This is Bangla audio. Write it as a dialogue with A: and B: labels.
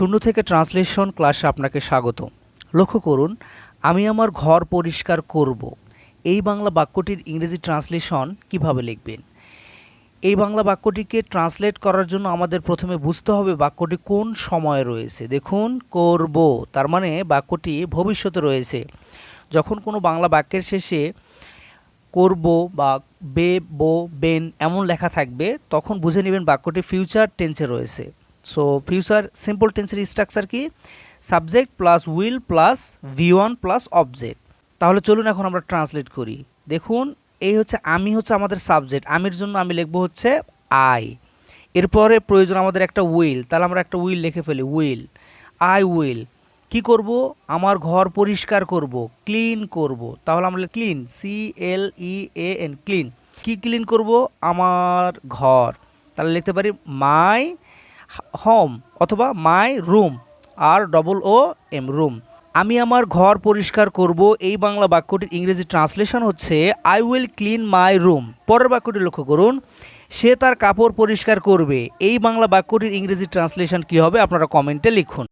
A: শূন্য থেকে ট্রান্সলেশন ক্লাসে আপনাকে স্বাগত লক্ষ্য করুন, আমি আমার ঘর পরিষ্কার করব। এই বাংলা বাক্যটির ইংরেজি ট্রান্সলেশন কীভাবে লিখবেন? এই বাংলা বাক্যটিকে ট্রান্সলেট করার জন্য আমাদের প্রথমে বুঝতে হবে বাক্যটি কোন সময়ে রয়েছে। দেখুন, করব, তার মানে বাক্যটি ভবিষ্যতে রয়েছে। যখন কোনো বাংলা বাক্যের শেষে করব বা বে, বো, বেন এমন লেখা থাকবে, তখন বুঝে নেবেন বাক্যটি ফিউচার টেন্সে রয়েছে। সো ফিউচার সিম্পল টেন্সের স্ট্রাকচার কি subject plus will plus V one plus object তাহলে চলুন এখন আমরা ট্রান্সলেট করি। দেখুন, এই হচ্ছে, আমি হচ্ছে আমাদের সাবজেক্ট আমির জন্য আমি লিখব হচ্ছে আই এরপরে প্রয়োজন আমাদের একটা উইল তাহলে আমরা একটা উইল লিখে ফেলি উইল আই উইল কি করব? আমার ঘর পরিষ্কার করব ক্লিন করব। তাহলে আমরা clean C L E A N clean কি ক্লিন করব? আমার ঘর। তাহলে লিখতে পারি মাই হোম অথবা মাই রুম, আর ডবল ও এম রুম। আমি আমার ঘর পরিষ্কার করব। এই বাংলা বাক্যটির ইংরেজি ট্রান্সলেশন হচ্ছে I will clean my room পরের বাক্যটি লক্ষ্য করুন, সে তার কাপড় পরিষ্কার করবে। এই বাংলা বাক্যটির ইংরেজি ট্রান্সলেশন কি হবে? আপনারা কমেন্টে লিখুন।